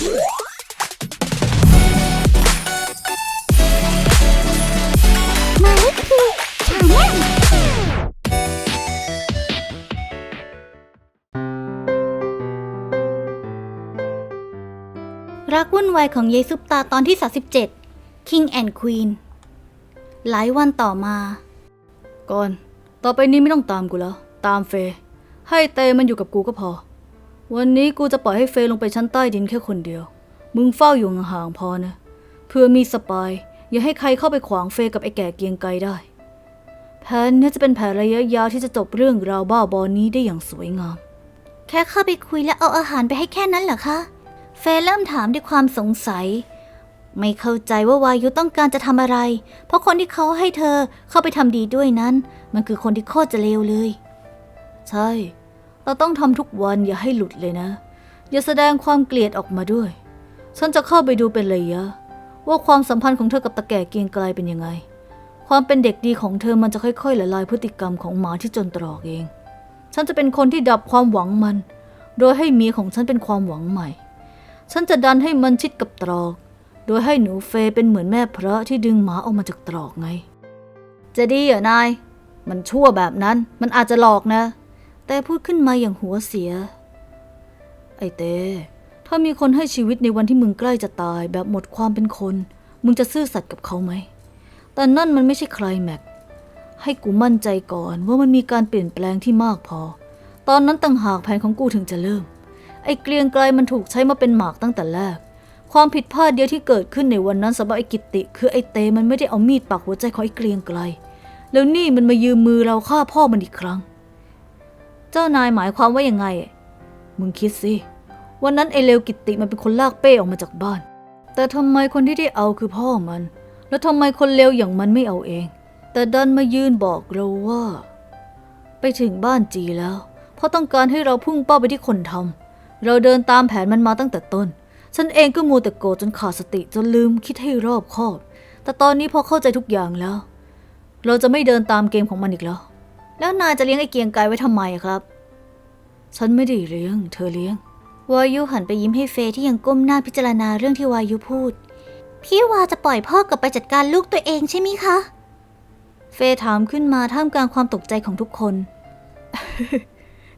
มาลิคีชาแนลรักวุ่นวายของเยซุปตาตอนที่ 37 King and Queen หลายวันต่อมา ก่อน ต่อไปนี้ไม่ต้องตามกูแล้ว ตามเฟ ให้เตมันอยู่กับกูก็พอ วันนี้กูจะปล่อยให้เฟย์ลงไปชั้นใต้ดินแค่คนเดียว มึงเฝ้าอยู่ห่างๆพอนะ เพื่อมีสปาย อย่าให้ใครเข้าไปขวางเฟย์กับไอ้แก่เกียงไกรได้ แผนเนี้จะเป็นแผนระยะยาวที่จะจบเรื่องราวบ้าบอนี้ได้อย่างสวยงาม แค่เข้าไปคุยและเอาอาหารไปให้แค่นั้นเหรอคะ เฟย์เริ่มถามด้วยความสงสัย ไม่เข้าใจว่าวายุต้องการจะทำอะไร เพราะคนที่เขาให้เธอเข้าไปทำดีด้วยนั้น มันคือคนที่โคตรจะเลวเลย ใช่ เราต้องทำทุกวันอย่าให้หลุดเลยนะ อย่าแสดงความเกลียดออกมาด้วย ฉันจะเข้าไปดูเป็นระยะว่าความสัมพันธ์ของเธอกับตะแก่เกียงไกลเป็นยังไง ความเป็นเด็กดีของเธอมันจะค่อยๆละลายพฤติกรรมของหมาที่จนตรอกเอง ฉันจะเป็นคนที่ดับความหวังมัน โดยให้เมียของฉันเป็นความหวังใหม่ ฉันจะดันให้มันชิดกับตรอก โดยให้หนูเฟยเป็นเหมือนแม่พระที่ดึงหมาออกมาจากตรอกไง จะดีเหรอนาย มันชั่วแบบนั้น มันอาจจะหลอกนะ แต่พูดขึ้นมาอย่างหัวเสีย ไอเต้ถ้ามีคนให้ชีวิตในวันที่มึงใกล้จะตายแบบหมดความเป็นคน มึงจะซื่อสัตย์กับเขาไหม แต่นั่นมันไม่ใช่ใครแม็ก ให้กูมั่นใจก่อนว่ามันมีการเปลี่ยนแปลงที่มากพอ ตอนนั้นต่างหากแผนของกูถึงจะเริ่ม ไอ้เกรียงไกลมันถูกใช้มาเป็นหมากตั้งแต่แรก ความผิดพลาดเดียวที่เกิดขึ้นในวันนั้นสำหรับไอ้กิติ คือไอ้เตมันไม่ได้เอามีดปักหัวใจของไอ้เกรียงไกล แล้วนี่มันมายืมมือเราฆ่าพ่อมันอีกครั้ง เจ้านายหมายความว่ายังไง มึงคิดสิ วันนั้นไอเลวกิตติมันเป็นคนลากเป้ออกมาจากบ้าน แต่ทำไมคนที่ได้เอาคือพ่อมัน แล้วทำไมคนเลวอย่างมันไม่เอาเอง แต่ดันมายืนบอกเราว่า ไปถึงบ้านจีแล้ว เพราะต้องการให้เราพุ่งเป้าไปที่คนทำเราเดินตามแผนมันมาตั้งแต่ต้น ฉันเองก็มัวแต่โกรธจนขาดสติจนลืมคิดให้รอบคอบ แต่ตอนนี้พอเข้าใจทุกอย่างแล้ว เราจะไม่เดินตามเกมของมันอีกแล้ว แล้วนายจะเลี้ยงไอ้เกียงไกรไว้ทำไมครับ ฉันไม่ได้เลี้ยง เธอเลี้ยง วายุหันไปยิ้มให้เฟย์ที่ยังก้มหน้าพิจารณาเรื่องที่วายุพูด พี่วาจะปล่อยพ่อกลับไปจัดการลูกตัวเองใช่ไหมคะ เฟย์ถามขึ้นมาท่ามกลางความตกใจของทุกคน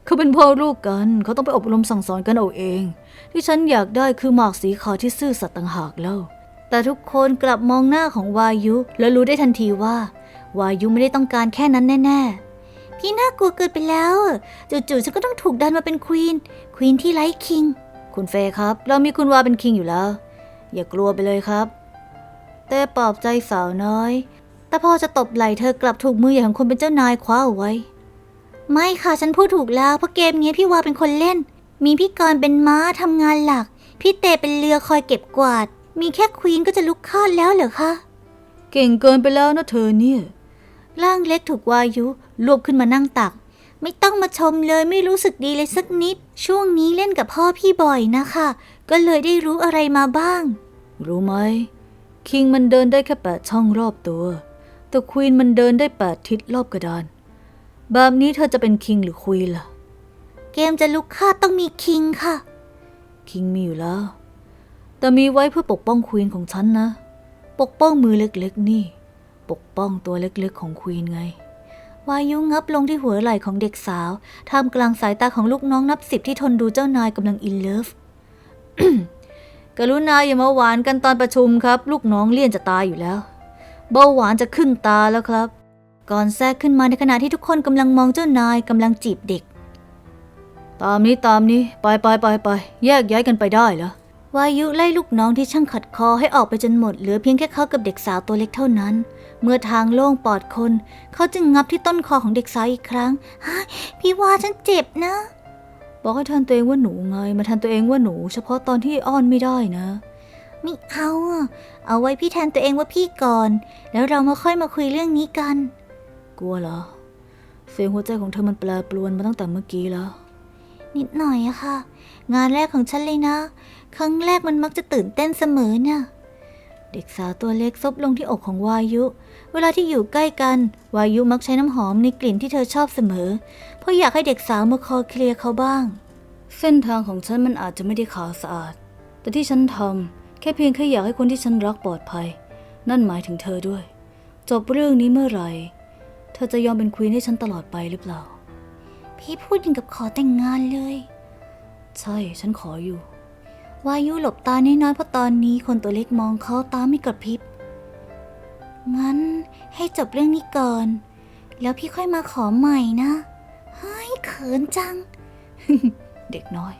เขาเป็นพ่อลูกกัน เขาต้องไปอบรมสั่งสอนกันเอาเอง ที่ฉันอยากได้คือหมากสีขาวที่ซื่อสัตย์ต่างหากแล้วแต่ทุกคนกลับมองหน้าของวายุ และรู้ได้ทันทีว่า วายุไม่ได้ต้องการแค่นั้นแน่ ๆ พี่น่ากลัวเกินไปแล้ว จู่ๆฉันก็ต้องถูกดันมาเป็นควีน ควีนที่ไร้คิง คุณเฟย์ครับ เรามีคุณวาเป็นคิงอยู่แล้ว อย่ากลัวไปเลยครับแต่ปลอบใจสาวน้อย แต่พอจะตบไหล่เธอกลับถูกมือใหญ่ของคนเป็นเจ้านายคว้าเอาไว้ ไม่ค่ะฉันพูดถูกแล้วเพราะเกมนี้พี่วาเป็นคนเล่น มีพี่กรณ์เป็นม้าทำงานหลัก พี่เตเป็นเรือคอยเก็บกวาด มีแค่ควีนก็จะลุกคลอดแล้วเหรอคะ เก่งเกินไปแล้วนะเธอเนี่ย ร่างเล็กถูกวายุรวบขึ้นมานั่งตัก ไม่ต้องมาชมเลยไม่รู้สึกดีเลยสักนิด ช่วงนี้เล่นกับพ่อพี่บ่อยนะคะ ก็เลยได้รู้อะไรมาบ้าง รู้ไหม คิงมันเดินได้แค่แปดช่องรอบตัวแต่ควีนมันเดินได้แปดทิศรอบกระดาน แบบนี้เธอจะเป็นคิงหรือควีนล่ะ เกมจะลุกคลอดต้องมีคิงค่ะ คิงมีอยู่แล้ว แต่มีไว้เพื่อปกป้องควีนของฉันนะ ปกป้องมือเล็กๆนี่ ปกป้องตัวเล็กๆของควีนไง วายุงับลงที่หัวไหล่ของเด็กสาว ท่ามกลางสายตาของลูกน้องนับสิบที่ทนดูเจ้านายกำลังอินเลิฟกรุณาอย่ามาหวานกันตอนประชุมครับ ลูกน้องเลี่ยนจะตายอยู่แล้ว เบาหวานจะขึ้นตาแล้วครับ ก่อนแทรกขึ้นมาในขณะที่ทุกคนกำลังมองเจ้านายกำลังจีบเด็ก ตามนี้ตามนี้ไปไปไปไปแยกย้ายกันไปได้แล้ววายุไล่ลูกน้องที่ช่างขัดคอให้ออกไปจนหมดเหลือเพียงแค่เขากับเด็กสาวตัวเล็กเท่านั้น เมื่อทางโล่งปลอดคน เขาจึงงับที่ต้นคอของเด็กสาวอีกครั้งพี่ว่าฉันเจ็บนะ บอกให้ทันตัวเองว่าหนูไง มาทันตัวเองว่าหนู เฉพาะตอนที่อ้อนไม่ได้นะไม่เอาอะเอาไว้พี่แทนตัวเองว่าพี่ก่อน แล้วเรามาค่อยมาคุยเรื่องนี้กัน กลัวเหรอ เสียงหัวใจของเธอมันแปรปรวนมาตั้งแต่เมื่อกี้แล้ว นิดหน่อยอะค่ะ งานแรกของฉันเลยนะ ครั้งแรกมันมักจะตื่นเต้นเสมอเนี่ย เด็กสาวตัวเล็กซบลงที่อกของวายุ เวลาที่อยู่ใกล้กัน วายุมักใช้น้ำหอมในกลิ่นที่เธอชอบเสมอ เพราะอยากให้เด็กสาวมาคอเคลียร์เขาบ้าง เส้นทางของฉันมันอาจจะไม่ได้ขาวสะอาด แต่ที่ฉันทำแค่เพียงแค่อยากให้คนที่ฉันรักปลอดภัย นั่นหมายถึงเธอด้วย จบเรื่องนี้เมื่อไหร่ เธอจะยอมเป็นควีนให้ฉันตลอดไปหรือเปล่า พี่พูดอย่างกับขอแต่งงานเลย ใช่ฉันขออยู่ วายุหลบตาน้อยๆเพราะตอนนี้คนตัวเล็กมองเขาตาไม่กระพริบ งั้นให้จบเรื่องนี้ก่อน แล้วพี่ค่อยมาขอใหม่นะ เฮ้ยเขินจัง เด็กน้อย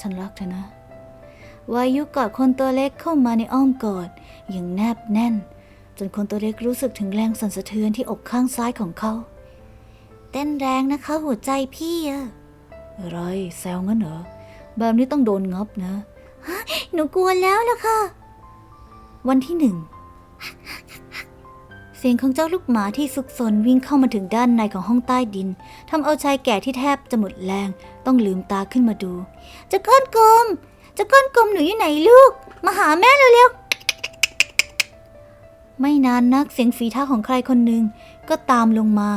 ฉันรักเธอนะ วายุกอดคนตัวเล็กเข้ามาในอ้อมกอดอย่างแนบแน่น จนคนตัวเล็กรู้สึกถึงแรงสั่นสะเทือนที่อกข้างซ้ายของเขา เต้นแรงนะคะหัวใจพี่อะอะไรแซวงั้นเหรอแบบนี้ต้องโดนงับนะ หนูกลัวแล้วล่ะค่ะ วันที่หนึ่ง เสียงของเจ้าลูกหมาที่ซุกซนวิ่งเข้ามาถึงด้านในของห้องใต้ดินทำเอาชายแก่ที่แทบจะหมดแรงต้องลืมตาขึ้นมาดูเจะก้อนกลมเจะก้อนกลมหนูอยู่ไหนลูก มาหาแม่เร็วๆไม่นานนักเสียงฝีเท้าของใครคนหนึ่งก็ตามลงมา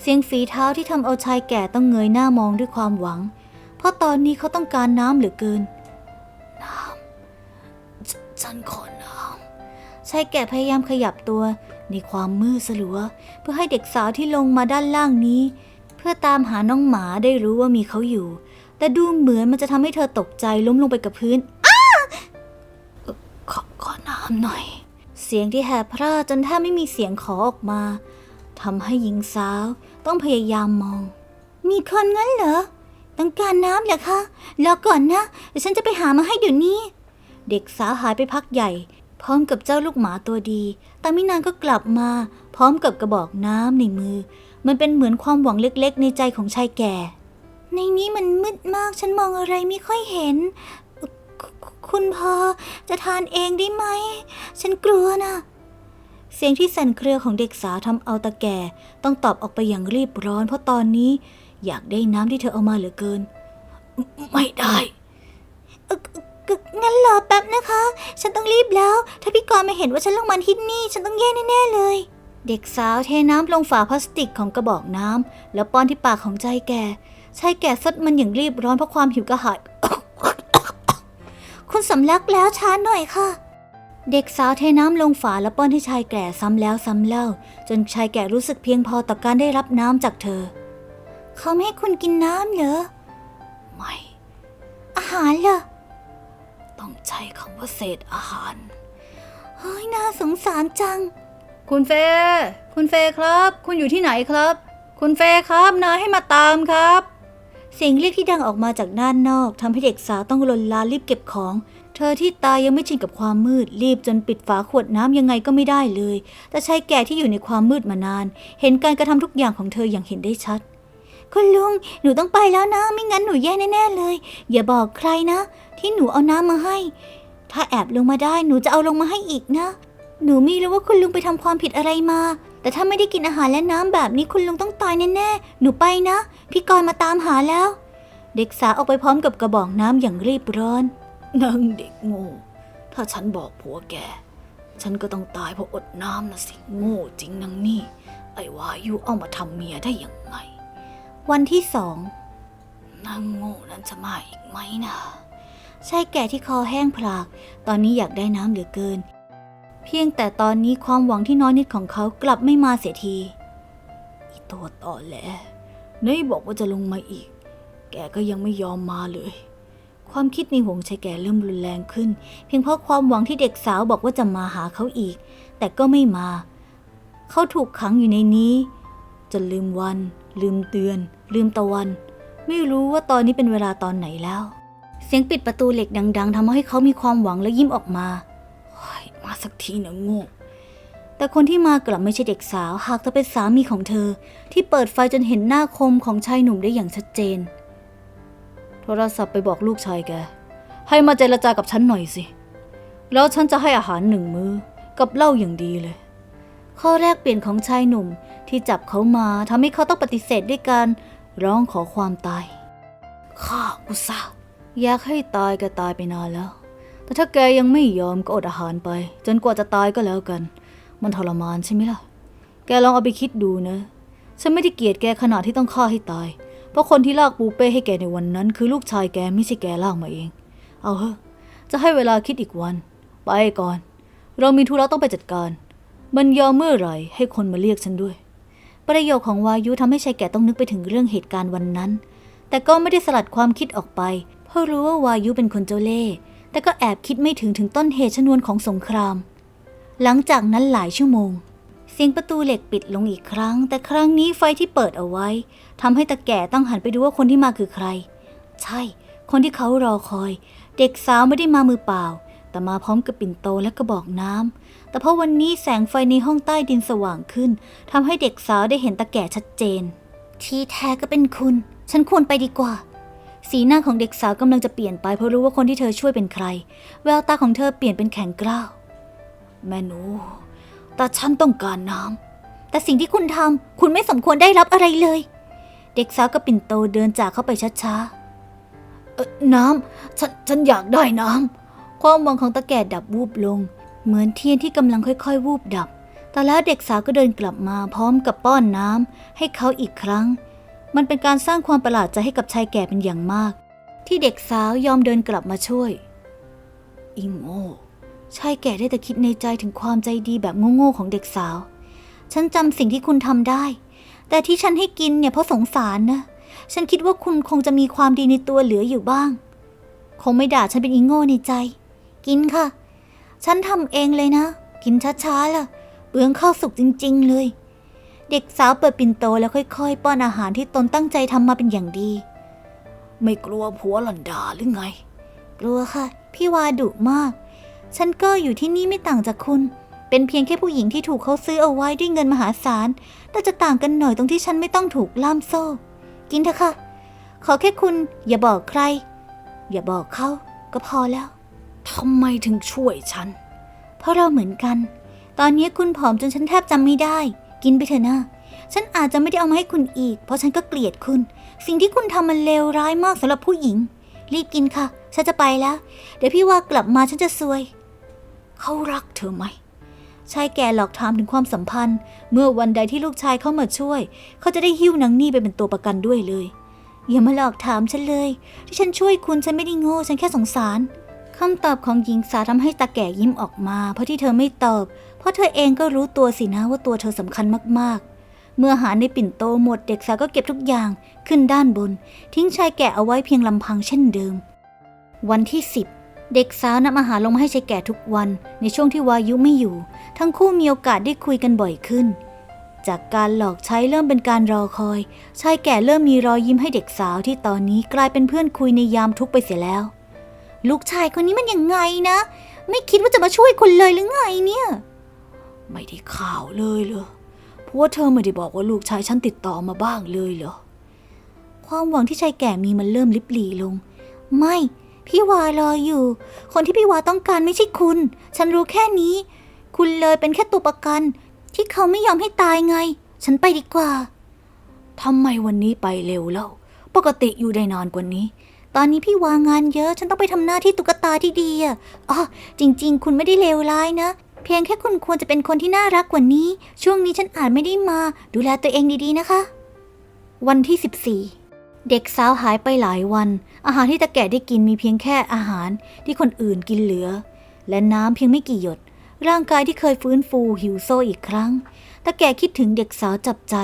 เสียงฝีเท้าที่ทำเอาชายแก่ต้องเงยหน้ามองด้วยความหวัง เพราะตอนนี้เขาต้องการน้ำเหลือเกิน ฉันขอน้ำชายแก่พยายามขยับตัวในความมืดสลัว เพื่อให้เด็กสาวที่ลงมาด้านล่างนี้ เพื่อตามหาน้องหมาได้รู้ว่ามีเขาอยู่ แต่ดูเหมือนมันจะทำให้เธอตกใจล้มลงไปกับพื้นำขอขอน้ำหน่อย เสียงที่แหบพร่าจนแทบไม่มีเสียงขอออกมาทำให้หญิงสาวต้องพยายามมอง มีคนงั้นเหรอ ต้องการน้ำเหรอคะรอก่อนนะเดี๋ยวฉันจะไปหามาให้เดี๋ยวนี้ เด็กสาวหายไปพักใหญ่ พร้อมกับเจ้าลูกหมาตัวดี แต่ไม่นานก็กลับมา พร้อมกับกระบอกน้ำในมือ มันเป็นเหมือนความหวังเล็กๆ ในใจของชายแก่ ในนี้มันมืดมากฉันมองอะไรไม่ค่อยเห็น คุคุณพอจะทานเองได้ไหม ฉันกลัวนะเสียงที่สั่นเครือของเด็กสาวทำเอาตาแก่ ต้องตอบออกไปอย่างรีบร้อน เพราะตอนนี้ อยากได้น้ำที่เธอเอามาเหลือเกิน ไม่ได้เอ่อเอ่องั้นรอแป๊บนะคะ ฉันต้องรีบแล้ว ถ้าพี่กรณ์มาเห็นว่าฉันลงมาที่นี่ ฉันต้องแย่แน่ๆเลย เด็กสาวเทน้ำลงฝาพลาสติกของกระบอกน้ำแล้วป้อนที่ปากของชายแก่ชายแก่ซดมันอย่างรีบร้อนเพราะความหิวกระหายคุณสำลักแล้วช้าหน่อยค่ะ เด็กสาวเทน้ำลงฝาแล้วป้อนให้ชายแก่ซ้ำแล้วซ้ำเล่า จนชายแก่รู้สึกเพียงพอต่อการได้รับน้ำจากเธอ เขาไม่ให้คุณกินน้ำเหรอ ไม่ อาหารเหรอ ต้องใช้คำว่าเศษอาหาร เฮ้ย น่าสงสารจัง คุณเฟย์คุณเฟย์ครับ คุณอยู่ที่ไหนครับ คุณเฟย์ครับนายให้มาตามครับ เสียงเรียกที่ดังออกมาจากด้านนอกทำให้เด็กสาวต้องลนลานรีบเก็บของ เธอที่ตายังไม่ชินกับความมืดรีบจนปิดฝาขวดน้ำยังไงก็ไม่ได้เลย แต่ชายแก่ที่อยู่ในความมืดมานาน เห็นการกระทำทุกอย่างของเธออย่างเห็นได้ชัด คุณลุง หนูต้องไปแล้วนะ ไม่งั้นหนูแย่แน่ๆเลย อย่าบอกใครนะ ที่หนูเอาน้ำมาให้ ถ้าแอบลงมาได้หนูจะเอาลงมาให้อีกนะ หนูไม่รู้ว่าคุณลุงไปทำความผิดอะไรมา แต่ถ้าไม่ได้กินอาหารและน้ำแบบนี้คุณลุงต้องตายแน่ๆ หนูไปนะ พี่กรณ์มาตามหาแล้ว เด็กสาวออกไปพร้อมกับกระบอกน้ำอย่างรีบร้อนนางเด็กโง่ ถ้าฉันบอกผัวแก ฉันก็ต้องตายเพราะอดน้ำนะสิโง่จริงนางนี่ ไอ้วายุเอามาทำเมียได้ยังไง วันที่สองนางโง่นั้นจะมาอีกไหมนะชายแก่ที่คอแห้งผลาก ตอนนี้อยากได้น้ำเหลือเกิน เพียงแต่ตอนนี้ความหวังที่น้อยนิดของเขากลับไม่มาเสียทีอีตัวต่อแหลไหนบอกว่าจะลงมาอีก แกก็ยังไม่ยอมมาเลย ความคิดในหัวของชายแก่เริ่มรุนแรงขึ้น เพียงเพราะความหวังที่เด็กสาวบอกว่าจะมาหาเขาอีก แต่ก็ไม่มา เขาถูกขังอยู่ในนี้ จนลืมวัน ลืมเดือน ลืมตะวัน ไม่รู้ว่าตอนนี้เป็นเวลาตอนไหนแล้ว เสียงปิดประตูเหล็กดัง ๆทำให้เขามีความหวังและยิ้มออกมามาสักทีนะโง่แต่คนที่มากลับไม่ใช่เด็กสาว หากจะเป็นสามีของเธอ ที่เปิดไฟจนเห็นหน้าคมของชายหนุ่มได้อย่างชัดเจน โทรศัพท์ไปบอกลูกชายแก ให้มาเจรจากับฉันหน่อยสิ แล้วฉันจะให้อาหารหนึ่งมือ้อกับเหล้าอย่างดีเลย ข้อแรกเปลี่ยนของชายหนุ่มที่จับเขามาทำให้เขาต้องปฏิเสธด้วยการร้องขอความตาย ข้าอุตส่าห์อยากให้ตายก็ตายไปนานแล้ว แต่ถ้าแกยังไม่ยอมก็อดอาหารไป จนกว่าจะตายก็แล้วกัน มันทรมานใช่ไหมล่ะ แกลองเอาไปคิดดูนะ ฉันไม่ได้เกลียดแกขนาดที่ต้องฆ่าให้ตาย เพราะคนที่ลากปูเป้ให้แกในวันนั้น คือลูกชายแกไม่ใช่แกลากมาเอง เอาเถอะ จะให้เวลาคิดอีกวัน ไปก่อน เรามีธุระต้องไปจัดการ มันยอมเมื่อไหร่ให้คนมาเรียกฉันด้วย ประโยคของวายุทำให้ชายแก่ต้องนึกไปถึงเรื่องเหตุการณ์วันนั้น แต่ก็ไม่ได้สลัดความคิดออกไป เพราะรู้ว่าวายุเป็นคนเจ้าเล่ห์แต่ก็แอบคิดไม่ถึงถึงต้นเหตุชนวนของสงคราม หลังจากนั้นหลายชั่วโมง เสียงประตูเหล็กปิดลงอีกครั้ง แต่ครั้งนี้ไฟที่เปิดเอาไว้ทำให้ตาแก่ต้องหันไปดูว่าคนที่มาคือใคร ใช่ คนที่เขารอคอย เด็กสาวไม่ได้มามือเปล่า แต่มาพร้อมกับปิ่นโตและกระบอกน้ำ แต่เพราะวันนี้แสงไฟในห้องใต้ดินสว่างขึ้นทำให้เด็กสาวได้เห็นตาแก่ชัดเจน ที่แท้ก็เป็นคุณ ฉันควรไปดีกว่า สีหน้าของเด็กสาวกำลังจะเปลี่ยนไปเพราะรู้ว่าคนที่เธอช่วยเป็นใคร แววตาของเธอเปลี่ยนเป็นแข็งกร้าวแม่หนูแต่ฉันต้องการน้ำแต่สิ่งที่คุณทำคุณไม่สมควรได้รับอะไรเลย เด็กสาวกับปิ่นโตเดินจากเข้าไปช้าๆเออน้ำฉันฉันอยากได้น้ำความหวังของตาแก่ดับวูบลง เหมือนเทียนที่กำลังค่อยๆ วูบดับ แต่แล้วเด็กสาวก็เดินกลับมาพร้อมกับป้อนน้ำให้เขาอีกครั้ง มันเป็นการสร้างความประหลาดใจให้กับชายแก่เป็นอย่างมาก ที่เด็กสาวยอมเดินกลับมาช่วย อิงโง่ชายแก่ได้แต่คิดในใจถึงความใจดีแบบโง่ๆของเด็กสาว ฉันจำสิ่งที่คุณทำได้ แต่ที่ฉันให้กินเนี่ยเพราะสงสารนะ ฉันคิดว่าคุณคงจะมีความดีในตัวเหลืออยู่บ้าง คงไม่ด่าฉันเป็นอีโง่ในใจ กินค่ะ ฉันทำเองเลยนะ กินช้าๆล่ะเปลืองข้าวสุกจริง ๆ เลย เด็กสาวเปิดปิ่นโตแล้วค่อย ๆ ป้อนอาหารที่ตนตั้งใจทำมาเป็นอย่างดี ไม่กลัวผัวหลันดาหรือไง กลัวค่ะ พี่วาดุมาก ฉันก็อยู่ที่นี่ไม่ต่างจากคุณ เป็นเพียงแค่ผู้หญิงที่ถูกเขาซื้อเอาไว้ด้วยเงินมหาศาล แต่จะต่างกันหน่อยตรงที่ฉันไม่ต้องถูกล่ามโซ่ กินเถอะค่ะ ขอแค่คุณ อย่าบอกใคร อย่าบอกเขาก็พอแล้ว ทำไมถึงช่วยฉัน เพราะเราเหมือนกัน ตอนนี้คุณผอมจนฉันแทบจำไม่ได้ กินไปเถอะนะฉันอาจจะไม่ได้เอามาให้คุณอีก เพราะฉันก็เกลียดคุณ สิ่งที่คุณทำมันเลวร้ายมากสำหรับผู้หญิง รีบกินค่ะ ฉันจะไปแล้ว เดี๋ยวพี่ว่ากลับมาฉันจะซวย เขารักเธอไหมชายแก่หลอกถามถึงความสัมพันธ์ เมื่อวันใดที่ลูกชายเข้ามาช่วย เขาจะได้หิ้วนางนี่ไปเป็นตัวประกันด้วยเลย อย่ามาหลอกถามฉันเลย ที่ฉันช่วยคุณฉันไม่ได้โง่ฉันแค่สงสาร คำตอบของหญิงสาวทำให้ตาแก่ยิ้มออกมา เพราะที่เธอไม่ตอบ เพราะเธอเองก็รู้ตัวสินะว่าตัวเธอสำคัญมากๆ เมื่ออาหารในปิ่นโตหมดเด็กสาวก็เก็บทุกอย่างขึ้นด้านบน ทิ้งชายแก่เอาไว้เพียงลำพังเช่นเดิม วันที่10เด็กสาวนำอาหารลงมาให้ชายแก่ทุกวัน ในช่วงที่วายุไม่อยู่ ทั้งคู่มีโอกาสได้คุยกันบ่อยขึ้น จากการหลอกใช้เริ่มเป็นการรอคอย ชายแก่เริ่มมีรอยยิ้มให้เด็กสาวที่ตอนนี้กลายเป็นเพื่อนคุยในยามทุกข์ไปเสียแล้ว ลูกชายคนนี้มันยังไงนะ ไม่คิดว่าจะมาช่วยคนเลยหรือไงเนี่ย ไม่ได้ข่าวเลยเหรอเพราะว่าเธอไม่ได้บอกว่าลูกชายฉันติดต่อมาบ้างเลยเหรอ ความหวังที่ชายแก่มีมันเริ่มลิบหลีลง ไม่ พี่วารออยู่ คนที่พี่วาต้องการไม่ใช่คุณ ฉันรู้แค่นี้ คุณเลยเป็นแค่ตัวประกัน ที่เขาไม่ยอมให้ตายไง ฉันไปดีกว่าทำไมวันนี้ไปเร็วแล้วปกติอยู่ได้นานกว่านี้ ตอนนี้พี่วางงานเยอะฉันต้องไปทำหน้าที่ตุ๊กตาที่ดีอะอ๋อจริง ๆ คุณไม่ได้เลวร้ายนะ เพียงแค่คุณควรจะเป็นคนที่น่ารักกว่านี้ ช่วงนี้ฉันอาจไม่ได้มา ดูแลตัวเองดีๆนะคะ วันที่ 14 เด็กสาวหายไปหลายวัน อาหารที่ตาแก่ได้กินมีเพียงแค่อาหารที่คนอื่นกินเหลือ และน้ำเพียงไม่กี่หยด ร่างกายที่เคยฟื้นฟูหิวโซอีกครั้งตาแก่คิดถึงเด็กสาวจับใจ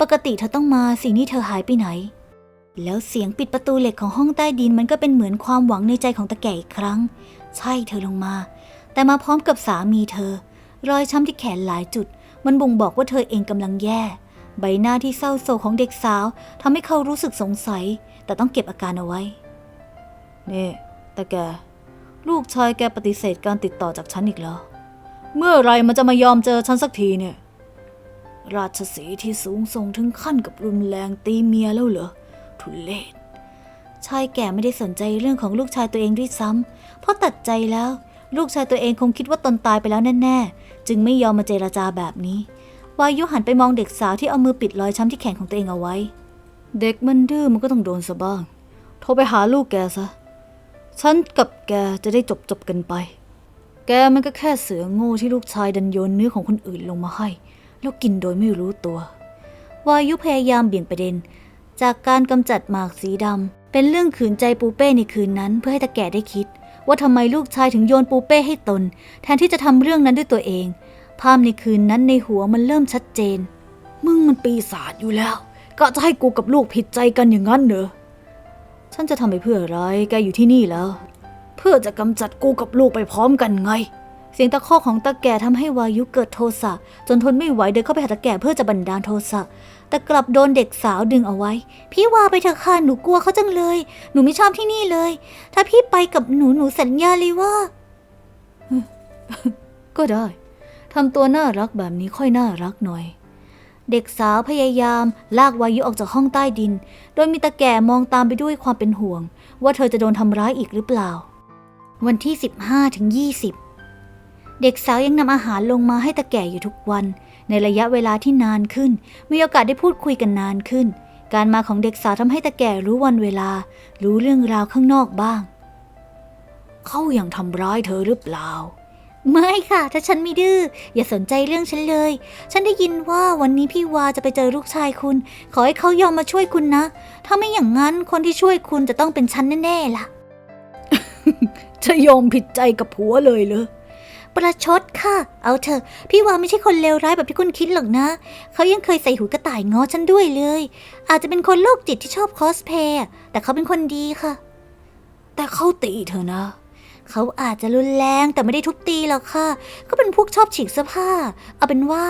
ปกติเธอต้องมาสิ่งนี้เธอหายไปไหน แล้วเสียงปิดประตูเหล็กของห้องใต้ดินมันก็เป็นเหมือนความหวังในใจของตาแก่อีกครั้ง ใช่เธอลงมา แต่มาพร้อมกับสามีเธอ รอยช้ำที่แขนหลายจุด มันบ่งบอกว่าเธอเองกำลังแย่ ใบหน้าที่เศร้าโศกของเด็กสาวทำให้เขารู้สึกสงสัย แต่ต้องเก็บอาการเอาไว้นี่ต่แก ลูกชายแกปฏิเสธการติดต่อจากฉันอีกแล้ว เมื่อไรมันจะมายอมเจอฉันสักทีเนี่ย ราชสีที่สูงส่งถึงขั้นกับรุนแรงตีเมียแล้วเหรอ ทุเลศชายแก่ไม่ได้สนใจเรื่องของลูกชายตัวเองด้วยซ้ำเพราะตัดใจแล้ว ลูกชายตัวเองคงคิดว่าตนตายไปแล้วแน่ๆ จึงไม่ยอมมาเจราจาแบบนี้ วายุหันไปมองเด็กสาวที่เอามือปิดรอยช้ำที่แขนของตัวเองเอาไว้ เด็กมันดื้อมันก็ต้องโดนซะบ้าง โทรไปหาลูกแกซะ ฉันกับแกจะได้จบจบๆกันไป แกมันก็แค่เสือโง่ที่ลูกชายดันโยนเนื้อของคนอื่นลงมาให้ แล้วกินโดยไม่รู้ตัว วายุพยายามเบี่ยงประเด็น จากการกำจัดหมากสีดำเป็นเรื่องขืนใจปูเป้ในคืนนั้นเพื่อให้ตาแก่ได้คิด ว่าทำไมลูกชายถึงโยนปูเป้ให้ตน แทนที่จะทำเรื่องนั้นด้วยตัวเอง ภาพในคืนนั้นในหัวมันเริ่มชัดเจน มึงมันปีศาจอยู่แล้ว ก็จะให้กูกับลูกผิดใจกันอย่างนั้นเหรอฉันจะทำไปเพื่ออะไรแกอยู่ที่นี่แล้ว เพื่อจะกำจัดกูกับลูกไปพร้อมกันไง เสียงตะคอกของตาแก่ทำให้วายุเกิดโทสะจนทนไม่ไหวเดินเข้าไปหาตาแก่เพื่อจะบันดาลโทสะแต่กลับโดนเด็กสาวดึงเอาไว้ พี่วาไปเถอะค่ะหนูกลัวเขาจังเลย หนูไม่ชอบที่นี่เลย ถ้าพี่ไปกับหนูหนูสัญญาเลยว่า ก็ได้ทำตัวน่ารักแบบนี้ค่อยน่ารักหน่อย เด็กสาวพยายามลากวายุออกจากห้องใต้ดิน โดยมีตาแก่มองตามไปด้วยความเป็นห่วง ว่าเธอจะโดนทำร้ายอีกหรือเปล่า วันที่ 15ถึง20 เด็กสาวยังนำอาหารลงมาให้ตาแก่อยู่ทุกวัน ในระยะเวลาที่นานขึ้น มีโอกาสได้พูดคุยกันนานขึ้น การมาของเด็กสาวทำให้ตาแก่รู้วันเวลา รู้เรื่องราวข้างนอกบ้าง เขายัางทำร้ายเธอหรือเปล่า ไม่ค่ะ ถ้าฉันไม่ดื้ออย่าสนใจเรื่องฉันเลย ฉันได้ยินว่าวันนี้พี่วาจะไปเจอลูกชายคุณ ขอให้เขายอมมาช่วยคุณนะ ถ้าไม่อย่างนั้นคนที่ช่วยคุณจะต้องเป็นฉันแน่ๆล่ะ จะยอมผิดใจกับผัวเลยเหรอ ประชดค่ะ เอาเถอะ พี่วาไม่ใช่คนเลวร้ายแบบที่คุณคิดหรอกนะ เขายังเคยใส่หูกระต่ายง้อฉันด้วยเลย อาจจะเป็นคนโรคจิตที่ชอบคอสเพย์อะแต่เขาเป็นคนดีค่ะ แต่เขาตีเธอนะ เขาอาจจะรุนแรงแต่ไม่ได้ทุบตีหรอกค่ะ ก็เป็นพวกชอบฉีกเสื้อผ้า เอาเป็นว่า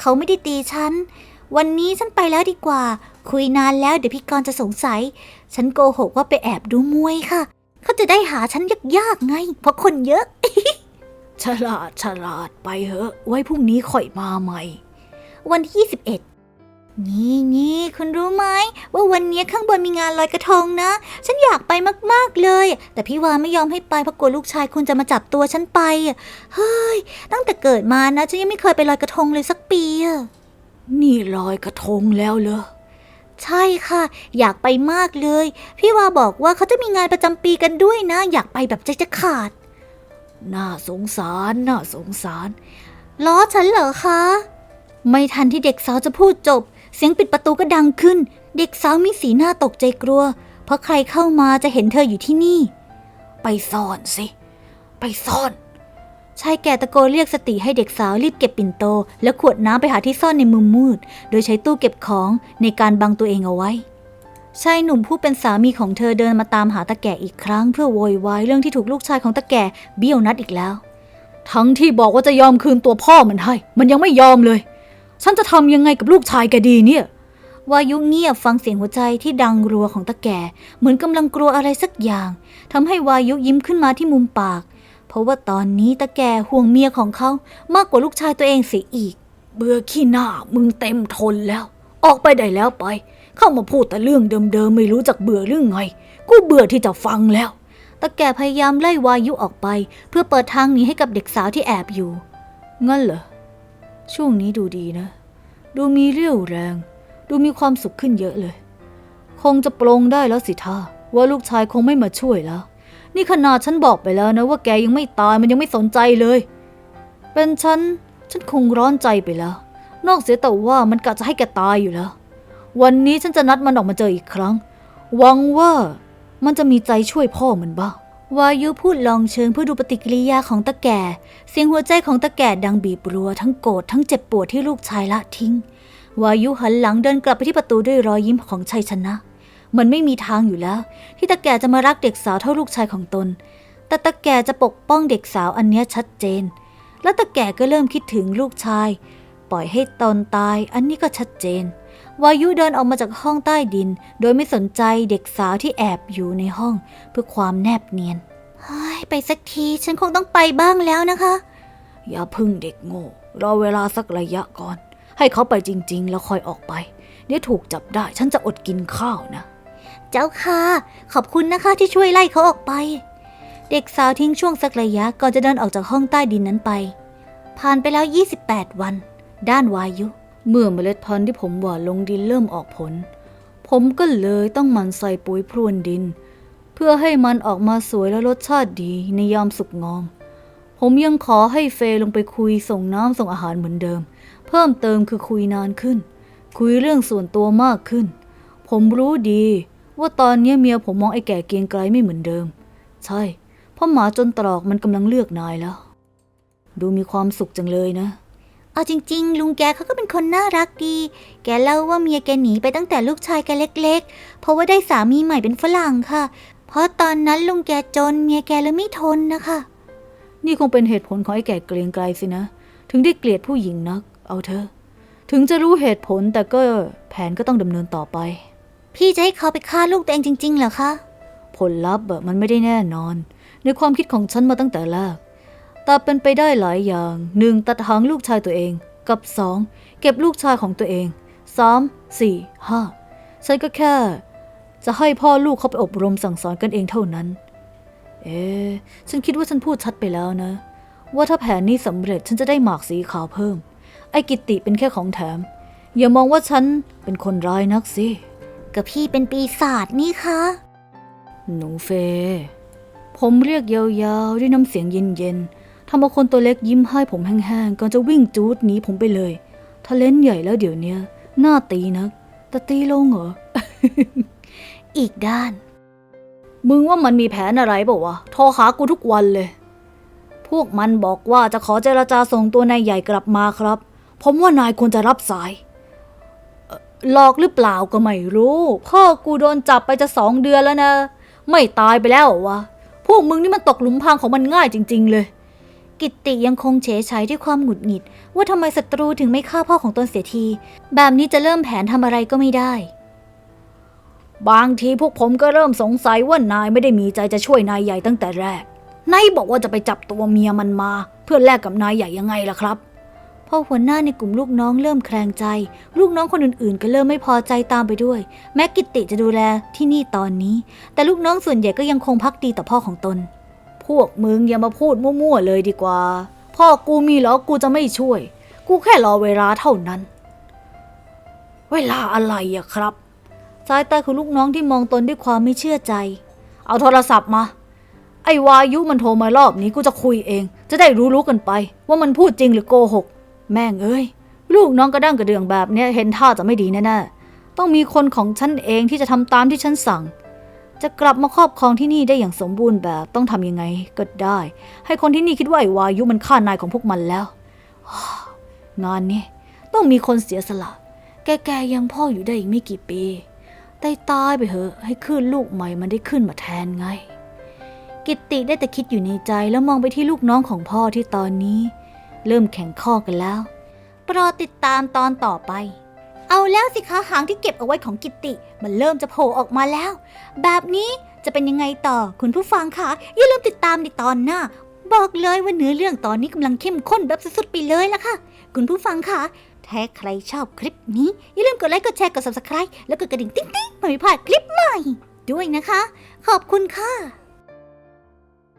เขาไม่ได้ตีฉัน วันนี้ฉันไปแล้วดีกว่า คุยนานแล้วเดี๋ยวพี่กรณ์จะสงสัย ฉันโกหกว่าไปแอบดูมวยค่ะ เขาจะได้หาฉันยากๆไง เพราะคนเยอะ ฉลาดฉลาดไปเหอะ ไว้พรุ่งนี้ค่อยมาใหม่ วันที่ 21 นี่นี่คุณรู้ไหมว่าวันนี้ข้างบนมีงานลอยกระทงนะ ฉันอยากไปมากๆเลย แต่พี่วาไม่ยอมให้ไปเพราะกลัวลูกชายคุณจะมาจับตัวฉันไปอะเฮ้ย ตั้งแต่เกิดมานะฉันยังไม่เคยไปลอยกระทงเลยสักปีอะนี่ลอยกระทงแล้วเหรอใช่ค่ะ อยากไปมากเลย พี่วาบอกว่าเขาจะมีงานประจำปีกันด้วยนะ อยากไปแบบใจจะขาด น่าสงสาร น่าสงสาร ล้อฉันเหรอคะ ไม่ทันที่เด็กสาวจะพูดจบ เสียงปิดประตูก็ดังขึ้น เด็กสาวมีสีหน้าตกใจกลัว เพราะใครเข้ามาจะเห็นเธออยู่ที่นี่ ไปซ่อนสิ ไปซ่อนชายแก่ตะโกนเรียกสติให้เด็กสาวรีบเก็บปิ่นโต และขวดน้ำไปหาที่ซ่อนในมุมมืด โดยใช้ตู้เก็บของในการบังตัวเองเอาไว้ ชายหนุ่มผู้เป็นสามีของเธอเดินมาตามหาตาแก่อีกครั้ง เพื่อโวยวายเรื่องที่ถูกลูกชายของตาแก่เบี้ยวนัดอีกแล้ว ทั้งที่บอกว่าจะยอมคืนตัวพ่อมันให้ มันยังไม่ยอมเลย ฉันจะทำยังไงกับลูกชายแกดีเนี่ยวายุเงียบฟังเสียงหัวใจที่ดังรัวของตาแก่ เหมือนกำลังกลัวอะไรสักอย่างทำให้วายุยิ้มขึ้นมาที่มุมปาก เพราะว่าตอนนี้ตาแก่ห่วงเมียของเขามากกว่าลูกชายตัวเองเสียอีก เบื่อขี้หน้ามึงเต็มทนแล้ว ออกไปได้แล้วไป เข้ามาพูดแต่เรื่องเดิมๆไม่รู้จักเบื่อเรื่องไง กูเบื่อที่จะฟังแล้วตาแก่พยายามไล่วายุออกไป เพื่อเปิดทางหนีให้กับเด็กสาวที่แอบอยู่ งั้นเหรอ ช่วงนี้ดูดีนะ ดูมีเรี่ยวแรง ดูมีความสุขขึ้นเยอะเลย คงจะปลงได้แล้วสิท่าว่าลูกชายคงไม่มาช่วยแล้ว นี่ขนาดฉันบอกไปแล้วนะว่าแกยังไม่ตายมันยังไม่สนใจเลย เป็นฉัน ฉันคงร้อนใจไปแล้ว นอกเสียแต่ว่ามันกะจะให้แกตายอยู่แล้ว วันนี้ฉันจะนัดมันออกมาเจออีกครั้ง หวังว่ามันจะมีใจช่วยพ่อมันบ้าง วายุพูดลองเชิงเพื่อดูปฏิกิริยาของตาแก่ เสียงหัวใจของตาแก่ดังบีบรัว ทั้งโกรธทั้งเจ็บปวดที่ลูกชายละทิ้ง วายุหันหลังเดินกลับไปที่ประตูด้วยรอยยิ้มของชัยชนะ มันไม่มีทางอยู่แล้ว ที่ตาแก่จะมารักเด็กสาวเท่าลูกชายของตน แต่ตาแก่จะปกป้องเด็กสาวอันเนี้ยชัดเจน และตาแก่ก็เริ่มคิดถึงลูกชาย ปล่อยให้ตนตายอันนี้ก็ชัดเจน วายุเดินออกมาจากห้องใต้ดิน โดยไม่สนใจเด็กสาวที่แอบอยู่ในห้อง เพื่อความแนบเนียนเฮ้ยไปสักทีฉันคงต้องไปบ้างแล้วนะคะ อย่าพึ่งเด็กโง่รอเวลาสักระยะก่อน ให้เขาไปจริง ๆ แล้วค่อยออกไป เดี๋ยวถูกจับได้ฉันจะอดกินข้าวนะ เจ้าค่ะ ขอบคุณนะคะที่ช่วยไล่เขาออกไป เด็กสาวทิ้งช่วงสักระยะก่อนจะเดินออกจากห้องใต้ดินนั้นไป ผ่านไปแล้ว 28 วัน ด้านวายุ เมื่อเมล็ดพันธุ์ที่ผมหว่านลงดินเริ่มออกผล ผมก็เลยต้องมันใส่ปุ๋ยพรวนดิน เพื่อให้มันออกมาสวยและรสชาติดีในยามสุกงอม ผมยังขอให้เฟยลงไปคุยส่งน้ำส่งอาหารเหมือนเดิม เพิ่มเติมคือคุยนานขึ้น คุยเรื่องส่วนตัวมากขึ้น ผมรู้ดีว่าตอนนี้เมียผมมองไอ้แก่เกียงไกลไม่เหมือนเดิม ใช่เพราะหมาจนตรอกมันกำลังเลือกนายแล้ว ดูมีความสุขจังเลยนะ เอาจริง ๆ ลุงแกเขาก็เป็นคนน่ารักดี แกเล่าว่าเมียแกหนีไปตั้งแต่ลูกชายแกเล็ก ๆ เพราะว่าได้สามีใหม่เป็นฝรั่งค่ะ เพราะตอนนั้นลุงแกจนเมียแกเลยไม่ทนนะคะ นี่คงเป็นเหตุผลของไอ้แก่เกรียงไกรสินะ ถึงได้เกลียดผู้หญิงนัก เอาเถอะถึงจะรู้เหตุผลแต่ก็แผนก็ต้องดำเนินต่อไป พี่จะให้เขาไปฆ่าลูกตัวเองจริงๆเหรอคะ ผลลัพธ์อะมันไม่ได้แน่นอน ในความคิดของฉันมาตั้งแต่แรก แต่เป็นไปได้หลายอย่างหนึ่งตัดหางลูกชายตัวเอง กับสองเก็บลูกชายของตัวเองสามสี่ห้าฉันก็แค่ จะให้พ่อลูกเขาไปอบรมสั่งสอนกันเองเท่านั้น เอ๊ะฉันคิดว่าฉันพูดชัดไปแล้วนะ ว่าถ้าแผนนี้สำเร็จฉันจะได้หมากสีขาวเพิ่ม ไอ้กิตติเป็นแค่ของแถม อย่ามองว่าฉันเป็นคนร้ายนักสิก็พี่เป็นปีศาจนี่คะหนูเฟย์ผมเรียกยาวๆด้วยน้ำเสียงเย็นๆ ทำเอาคนตัวเล็กยิ้มให้ผมแห้งๆก่อนจะวิ่งจูดหนีผมไปเลยทะเลนใหญ่แล้วเดี๋ยวเนี้ยหน้าตีนัก แต่ตีลงเหรอ อีกด้าน มึงว่ามันมีแผนอะไรเปล่าวะโทรหากูทุกวันเลย พวกมันบอกว่าจะขอเจรจาส่งตัวนายใหญ่กลับมาครับ ผมว่านายควรจะรับสายหลอกหรือเปล่าก็ไม่รู้ พ่อกูโดนจับไปจะสองเดือนแล้วนะ ไม่ตายไปแล้วเหรอวะ พวกมึงนี่มันตกหลุมพรางของมันง่ายจริง ๆ เลย กิตติยังคงเฉยชัยด้วยความหงุดหงิด ว่าทำไมศัตรูถึงไม่ฆ่าพ่อของตนเสียที แบบนี้จะเริ่มแผนทำอะไรก็ไม่ได้ บางทีพวกผมก็เริ่มสงสัยว่านายไม่ได้มีใจจะช่วยนายใหญ่ตั้งแต่แรก นายบอกว่าจะไปจับตัวเมียมันมา เพื่อแลกกับนายใหญ่ยังไงล่ะครับพอหัวหน้าในกลุ่มลูกน้องเริ่มแคลงใจ ลูกน้องคนอื่นๆ ก็เริ่มไม่พอใจตามไปด้วย แม้กิตติจะดูแลที่นี่ตอนนี้ แต่ลูกน้องส่วนใหญ่ก็ยังคงพักดีต่อพ่อของตน พวกมึงอย่ามาพูดมั่วๆเลยดีกว่า พ่อกูมีแล้วกูจะไม่ช่วย กูแค่รอเวลาเท่านั้น เวลาอะไรอะครับสายตาของลูกน้องที่มองตนด้วยความไม่เชื่อใจ เอาโทรศัพท์มา ไอ้วายุมันโทรมารอบนี้กูจะคุยเอง จะได้รู้ๆกันไป ว่ามันพูดจริงหรือโกหก แม่งเอ้ย ลูกน้องกระด้างกระเดืองแบบเนี้ยเห็นท่าจะไม่ดีแน่ๆ ต้องมีคนของฉันเองที่จะทำตามที่ฉันสั่ง จะกลับมาครอบครองที่นี่ได้อย่างสมบูรณ์แบบต้องทำยังไงก็ได้ ให้คนที่นี่คิดว่าไอ้วายุมันฆ่านายของพวกมันแล้วงานนี้ต้องมีคนเสียสละ แกๆยังพ่ออยู่ได้อีกไม่กี่ปีตายตายไปเถอะ ให้ขึ้นลูกใหม่มันได้ขึ้นมาแทนไง กิตติได้แต่คิดอยู่ในใจแล้วมองไปที่ลูกน้องของพ่อที่ตอนนี้ เริ่มแข่งข้อกันแล้วรดติดตามตอนต่อไป เอาแล้วสิคะหางที่เก็บเอาไว้ของกิตติ มันเริ่มจะโผล่ออกมาแล้ว แบบนี้จะเป็นยังไงต่อคุณผู้ฟังคะอย่าลืมติดตามในตอนหน้า บอกเลยว่าเนื้อเรื่องตอนนี้กำลังเข้มข้นแบบสุดๆไปเลยละค่ะคุณผู้ฟังคะถ้าใครชอบคลิปนี้ อย่าลืมกดไลค์กดแชร์กด subscribe แล้วกดกระดิ่งติ๊งๆเพื่อไม่พลาดคลิปใหม่ ด้วยนะคะ ขอบคุณค่ะ